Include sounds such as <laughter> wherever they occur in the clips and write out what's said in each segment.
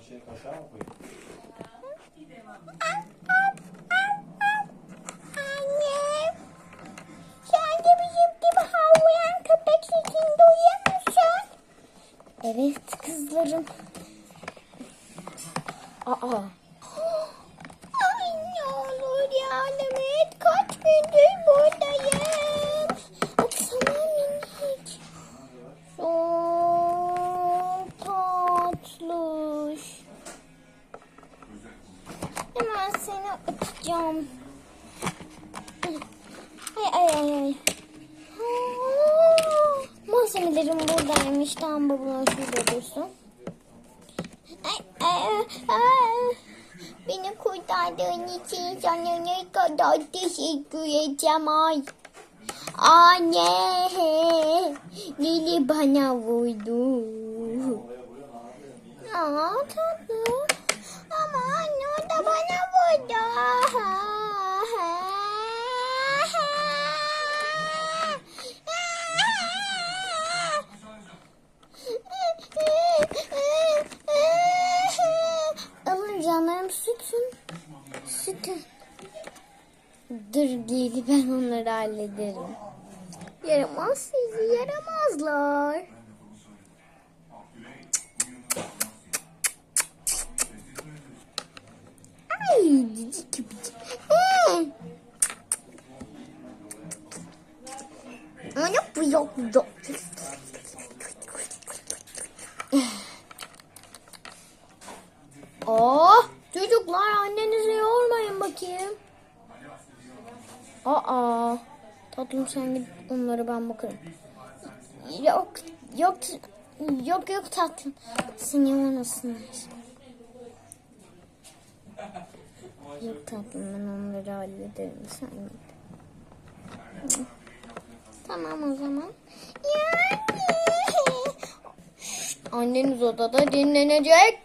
Şey kaşığa mı koyayım? Anne. Sen de gibi havlayan köpek sesini duyuyor musun? Evet kızlarım. Aa. Ay ne olur yardım et. Kaç gündür buradayım. Baksana minik. Çok tatlış. Hemen seni öpeceğim. Ay ay ay ay. Malzemelerim buradaymış. Tamam babalar şurada dursun. Ay, ay, ay. Beni kurtardığın için sana ne kadar teşekkür edeceğim ay. Anne. Lili bana vurdu. Aa tatlı. Ama anne o da bana vurdu. Alın canlarım sütün. Sütün. Dur geli ben onları hallederim. Yaramaz sizi yaramazlar. Ben bakarım. Yok yok yok yok tatlım. Seni yormasınlar. Yok tatlım ben onları hallederim sen git. Tamam o zaman. Yani. Anneniz odada dinlenecek.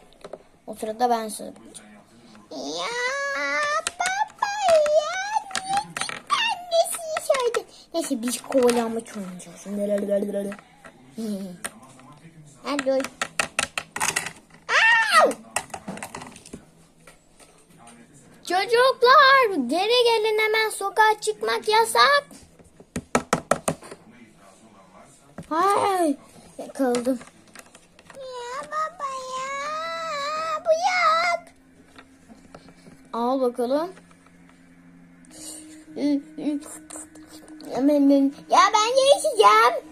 O sırada ben sığınacağım. Ya baba ya. Gidip annesini söyledin. Neyse biz kovalanmaç oynayacağız. Hadi oy. Çocuklar geri gelin hemen sokağa çıkmak yasak. Hay yakaladım. Ya baba ya bu yak. Al bakalım. Ya ben geçeceğim.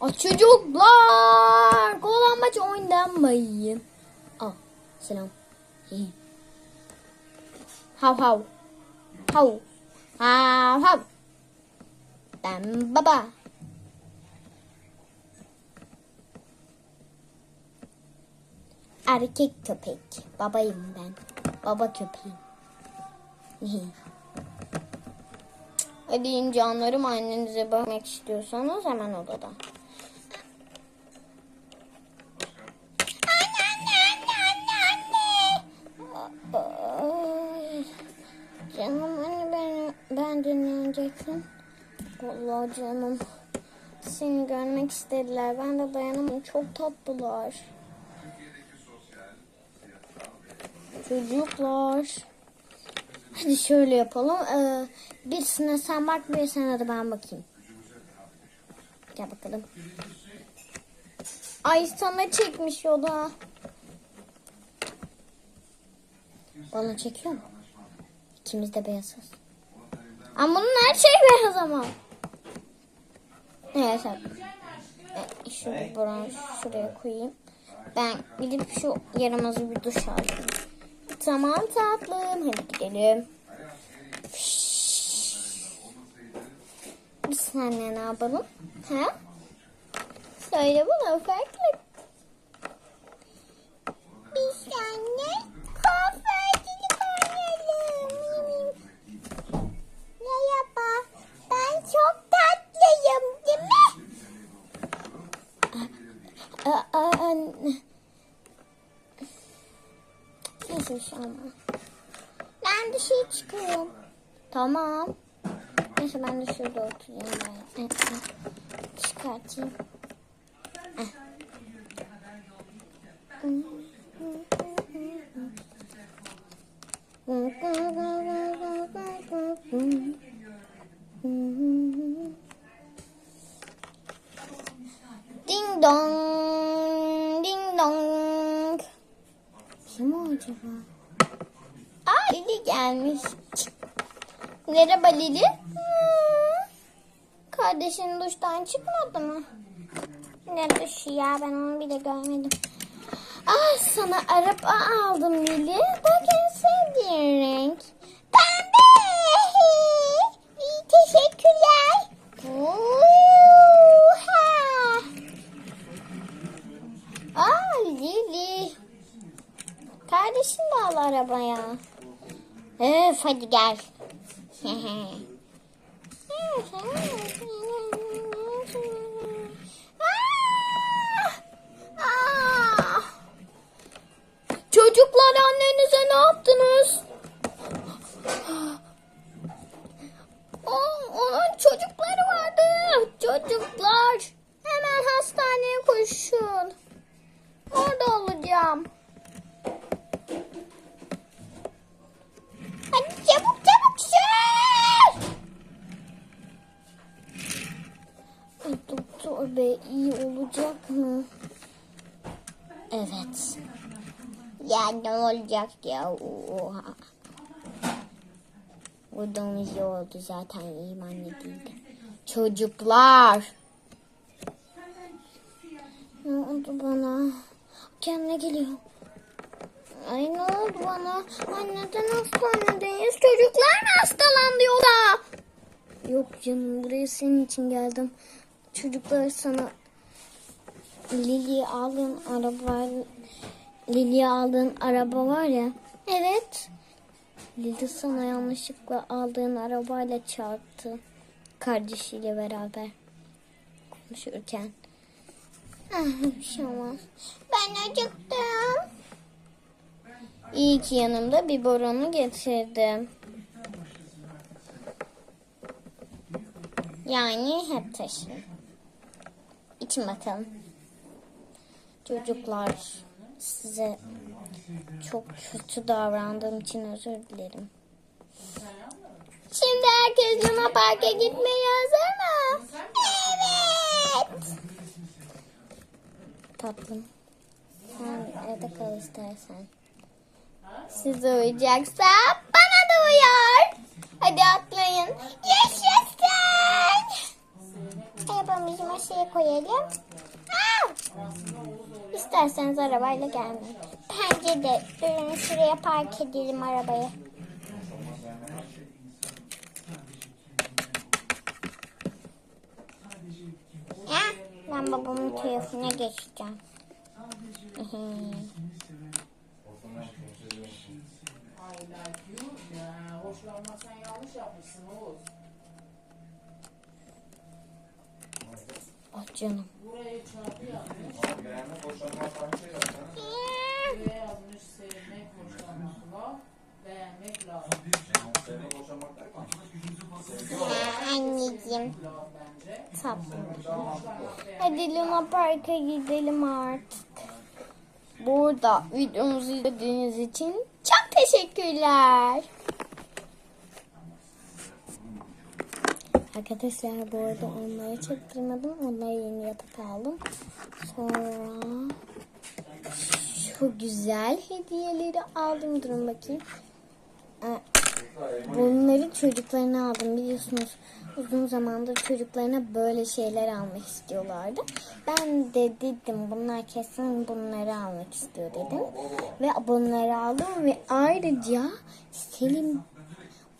Aa, çocuklar kovalanmaç oynamayın. Al selam. İyi. Hav hav. Hav. Hav hav. Ben baba. Erkek köpek. Babayım ben. Baba köpeğim. Hadi canlarım annenize bakmak istiyorsanız hemen odada. Anne anne anne anne anne. Ay, Canım anne ben, ben dinlenecektim. Vallahi canım. Seni görmek istediler. Ben de dayanamam. Çok tatlılar. Çocuklar. Hadi şöyle yapalım. Ee, birisine sen bak, birisine de ben bakayım. Gel bakalım. Ay sana çekmiş o da. Bana çekiyor mu? İkimiz de beyazız. Ama bunun her şey beyaz ama. Neyse. E, şunu buranı şuraya koyayım. Ben gidip şu yaramazı bir duş alayım. Tamam tatlım. Hadi gidelim. Biz seninle ne yapalım? Ha? Söyle bana ufaklık. Biz seninle kuaförcülük oynayalım. Merhaba. Ben çok tatlıyım değil mi? Aa, aa, bir şey olmaz. Ben dışarı çıkıyorum. Tamam. Neyse ben de şurada oturayım. Ben. Çıkartayım. Heh. Gelmiş. Merhaba Lili. Hmm. Kardeşin duştan çıkmadı mı? Ne duşu ya ben onu bile görmedim. Ah sana araba aldım Lili. Bak en sevdiğin renk. Pembe. İyi teşekkürler. Oha. Aa Lili. Kardeşin de al arabaya. Öf hadi gel. Çocuklar annenize ne yaptınız? Onun çocukları vardı. Çocuklar. Hemen hastaneye koşun. Orada olacağım. Hadi çabuk çabuk sür. Ay, Bey iyi olacak mı? Evet. Ya ne olacak ya? Oha. Buradan iyi oldu zaten iyiyim anne değildi. Çocuklar. Ne oldu bana? Kendine geliyor. Ay ne oldu bana? Anneden hastanedeyiz. Çocuklar mı hastalandı yoksa? Yok canım buraya senin için geldim. Çocuklar sana Lili'ye aldığın araba Lili'ye aldığın araba var ya. Evet. Lili sana yanlışlıkla aldığın arabayla çarptı. Kardeşiyle beraber konuşurken. Ah, bir şey olmaz. Ben acıktım. İyi ki yanımda bir boronu getirdim. Yani hep taşıyın. İçin bakalım. Çocuklar size çok kötü davrandığım için özür dilerim. Şimdi herkes Luna Park'a gitmeye hazır mı? Evet. Tatlım. Sen evde kal istersen. Siz uyuyacaksa bana da uyar. Hadi atlayın. Yaşasın. Arabamızı masaya koyalım. Aa! İsterseniz arabayla gelmeyin. Bence de durun şuraya park edelim arabayı. Ya, ben babamın telefonuna geçeceğim. Hoşlanmazsan yanlış yapmışsın Oğuz. Lazım. Ha, anneciğim tatlım. Hadi Luna Park'a gidelim artık. Burada videomuzu izlediğiniz için çok teşekkürler. Arkadaşlar bu arada onları çektirmedim. Onları yeni yatak aldım. Sonra şu güzel hediyeleri aldım. Durun bakayım. Ee, Bunları çocuklarına aldım biliyorsunuz. Uzun zamandır çocuklarına böyle şeyler almak istiyorlardı. Ben de dedim bunlar kesin bunları almak istiyor dedim. Ve bunları aldım ve ayrıca Selim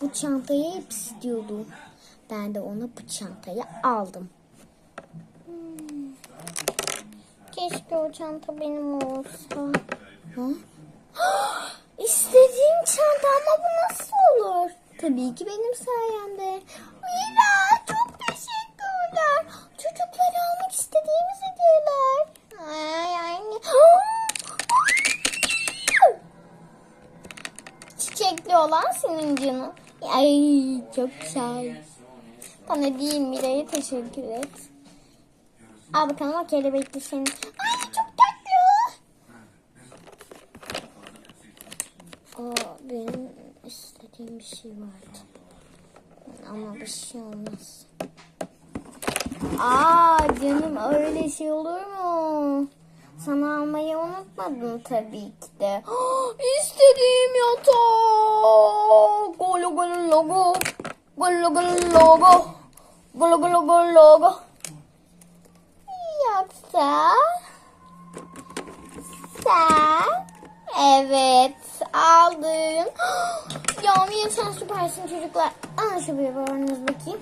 bu çantayı hep istiyordu. Ben de ona bu çantayı aldım. Hmm. Keşke o çanta benim olsa. Ha? <gasps> İstediğim çanta ama bu nasıl olur? Tabii ki benim sayemde. Mira çok teşekkürler. Çocuklara almak istediğimiz hediyeler. Ay anne. <gasps> Çiçekli olan senin canım. Ay çok güzel. Bana değil Mira'ya teşekkür et. Al bakalım o kelebekli senin. Ay çok tatlı. O benim istediğim bir şey vardı. Ama bir şey olmaz. Aa canım öyle şey olur mu? Sana almayı unutmadım tabii ki de. İstediğim yatak. Golo golo logo. Golo golo logo. Golo golo golo. Yoksa sen evet aldım. <gasps> Ya Mia sen süpersin çocuklar. Alın şu biberleriniz bakayım.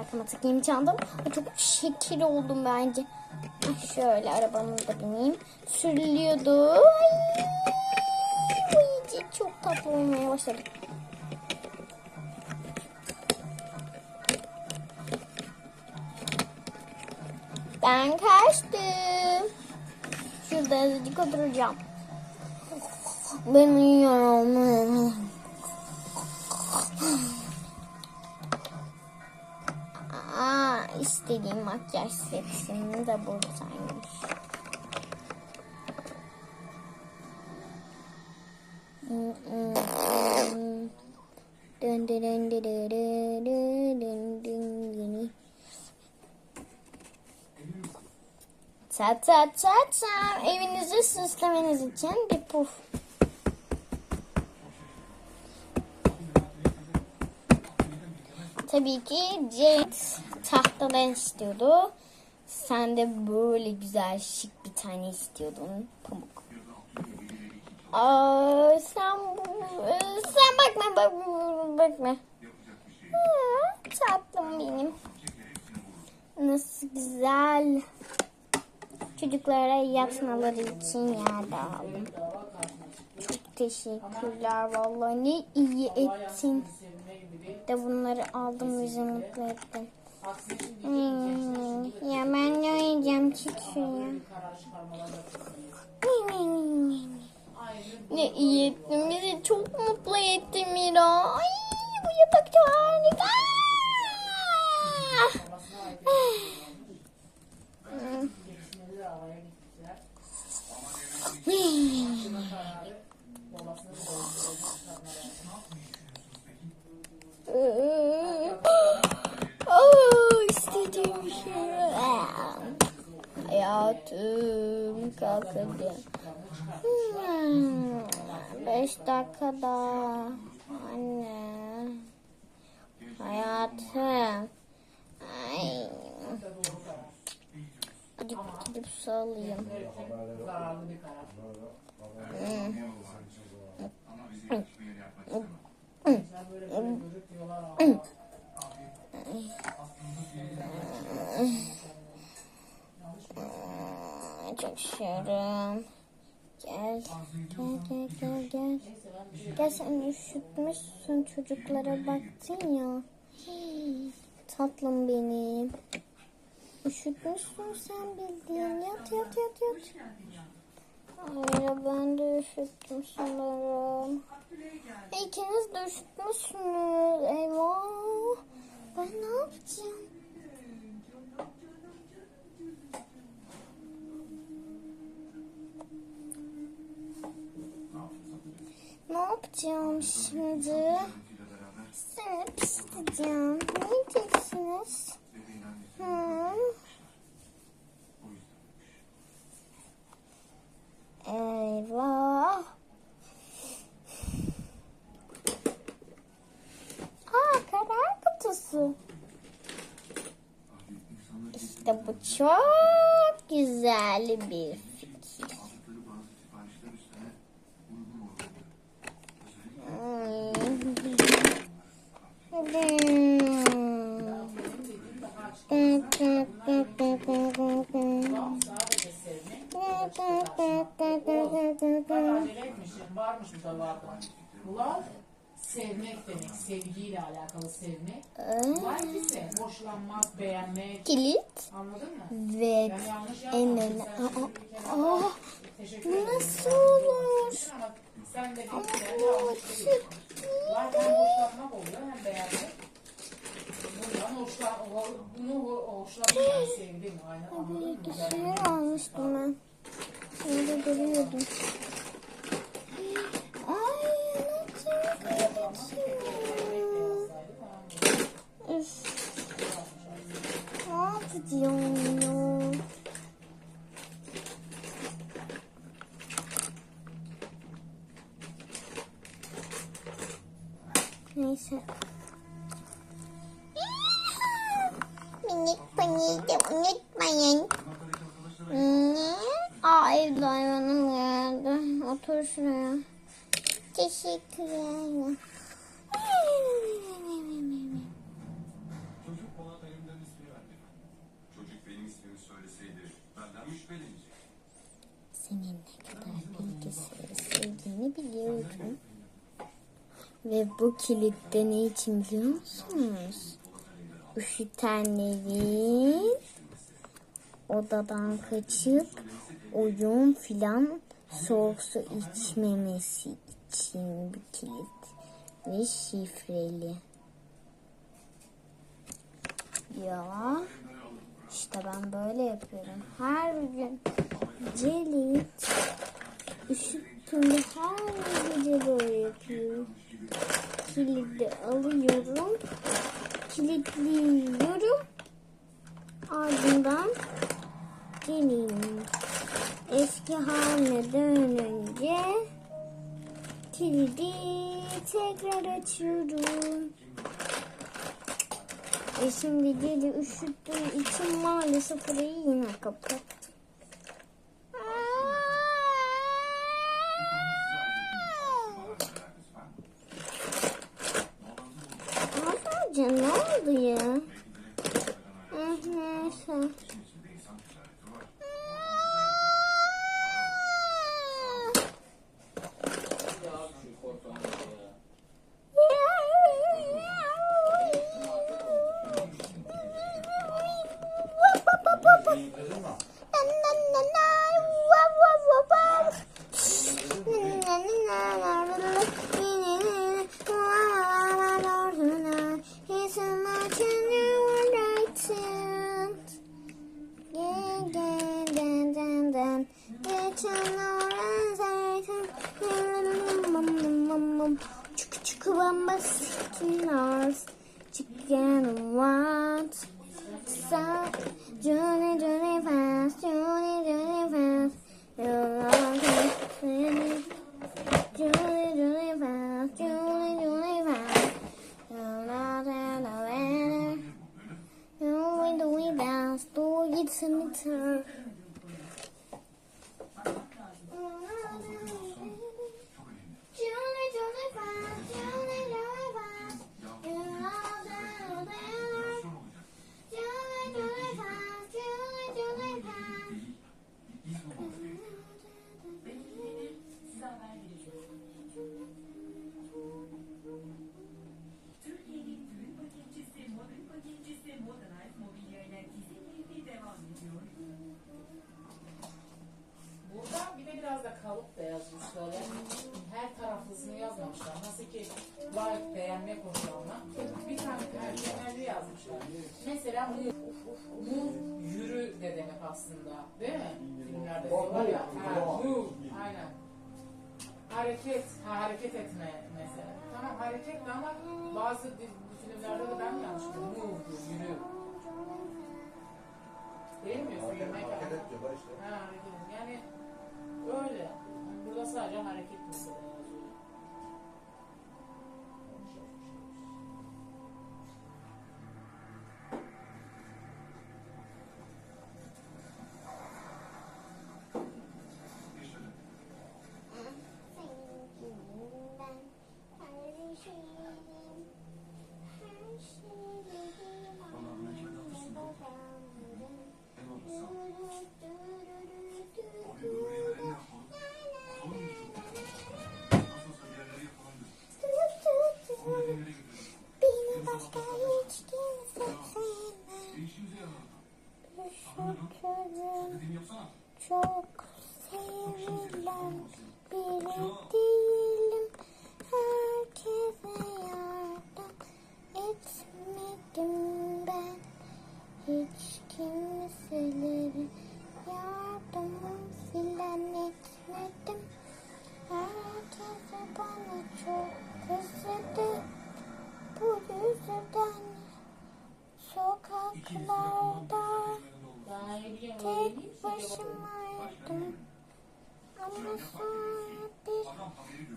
Arkama takayım çantam. Ay, Çok şekil oldum bence. Şöyle arabamı da bineyim. Sürülüyordu. Ay, iyice çok tatlı olmaya başladı. Ben kaçtım. Şurada azıcık oturacağım. Ben uyuyorum. Aa, istediğim makyaj setini de buradaymış. Ta ta ta ta evinizi süslemeniz için bir puf. Tabii ki Jade tahtadan istiyordu. Sen de böyle güzel şık bir tane istiyordun. Pamuk. Aa, sen sen bakma bak bakma. Ha, tatlım benim. Nasıl güzel. Çocuklara yatmaları için yer de aldım. Çok teşekkürler vallahi ne iyi ettin. De bunları aldım bizi mutlu ettin. Hmm, ya ben ne oynayacağım çık şuraya. Ne iyi ettin bizi çok mutlu ettin Mira. Ay bu yatak çok harika. hayatım kalkacak. Hmm, beş dakika. Anne. Hayatım. Ay. Gidip, gidip sağlayayım. Sen üşütmüşsün çocuklara baktın ya. Hii, Tatlım benim. Üşütmüşsün sen bildiğin. Yat yat yat yat. Ay ya ben de üşüttüm sanırım. İkiniz de üşütmüşsünüz. Eyvah. Ben ne yapacağım? Ne yapacağım şimdi? Seni pisleyeceğim. Ne diyeceksiniz? Hı? Eyvah. Aa karar kutusu. İşte bu çok güzel bir fikir. sadece sevmek. Acele. Varmış bu da vardı. Love sevmek demek. Sevgiyle alakalı sevmek. Like ise hoşlanmak, beğenmek. Kilit Anladın mı? ve Ben yanlış öne. Sen şimdi bir kere Aa, aa, teşekkür nasıl olur? Sen de bir kere hem hoşlanmak oluyor hem beğenmek. Bundan hoşlan, bunu ho- hoşlanmak, sevdim. Aynen anladın mı? Güzel. Bilgisayar almıştım ben. Orada görüyordum. Ay nasıl kaybediyor? Üf. Ne yapacağım ya? Neyse. Teşekkür ederim. Çocuk Polat elimden ismini verdi. Çocuk benim ismimi söyleseydi benden mi şüphelenecek? Senin ne kadar bilgisayarı sevdiğini biliyorum. Ve bu kilitte ne için biliyor musunuz? Üşütenlerin odadan kaçıp oyun filan soğuk su içmemesi için bir kilit. Ve şifreli. Ya işte ben böyle yapıyorum. Her gün Celit üşüttüğümde her gece böyle yapıyorum. Kilidi alıyorum. Kilitliyorum. Ardından geleyim. Eski haline dönünce kilidi tekrar açıyorum. E şimdi gece üşüttüğüm için maalesef orayı yine kapattım. Mesela move, yürü de demek aslında. Değil mi? Filmlerde diyorlar ya. Ha, move. Aynen. Hareket, ha, hareket etme mesela. Tamam hareket de ama bazı filmlerde de ben yanlış biliyorum? Move, yürü. Değil mi? Hareket yani. et diyorlar işte. Ha, hareket. Yani öyle. Burada sadece hareket mesela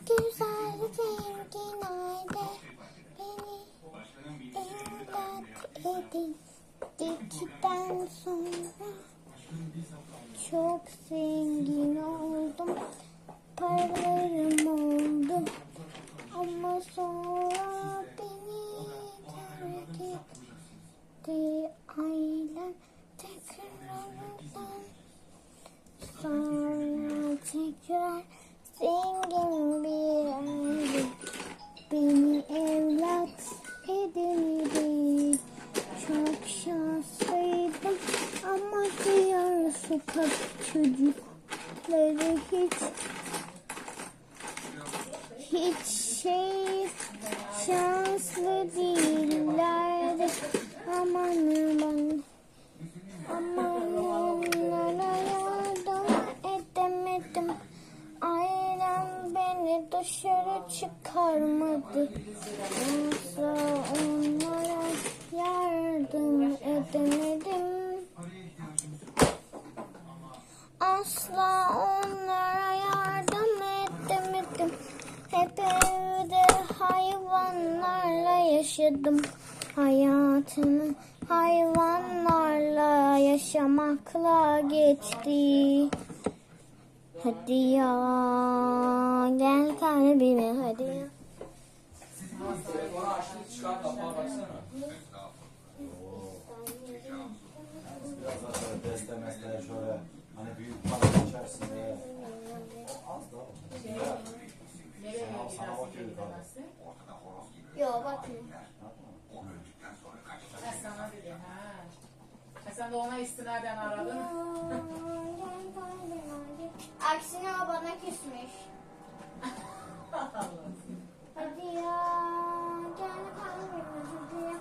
güzel zengin aile Gittikten sonra çok zengin oldum. Paralarım oldu. Ama sonra beni terk etti. Ailem tekrardan sonra tekrar zengin bir aile beni evlat edindi. Çok şanslıydım ama diğer sokak çocukları hiç hiç şey şanslı değillerdi. Aman aman aman dışarı çıkarmadı. Asla onlara yardım edemedim. Asla onlara yardım edemedim. Hep evde hayvanlarla yaşadım. Hayatımı hayvanlarla yaşamakla geçti. Hadi ya gel kalbime hadi ya. Gidemezsin? Yok bakma. Ha sana dedi ha. Sen de ona istinaden aradın. <laughs> Aksine o bana küsmüş. Hadi ya gel kalbime hadi ya.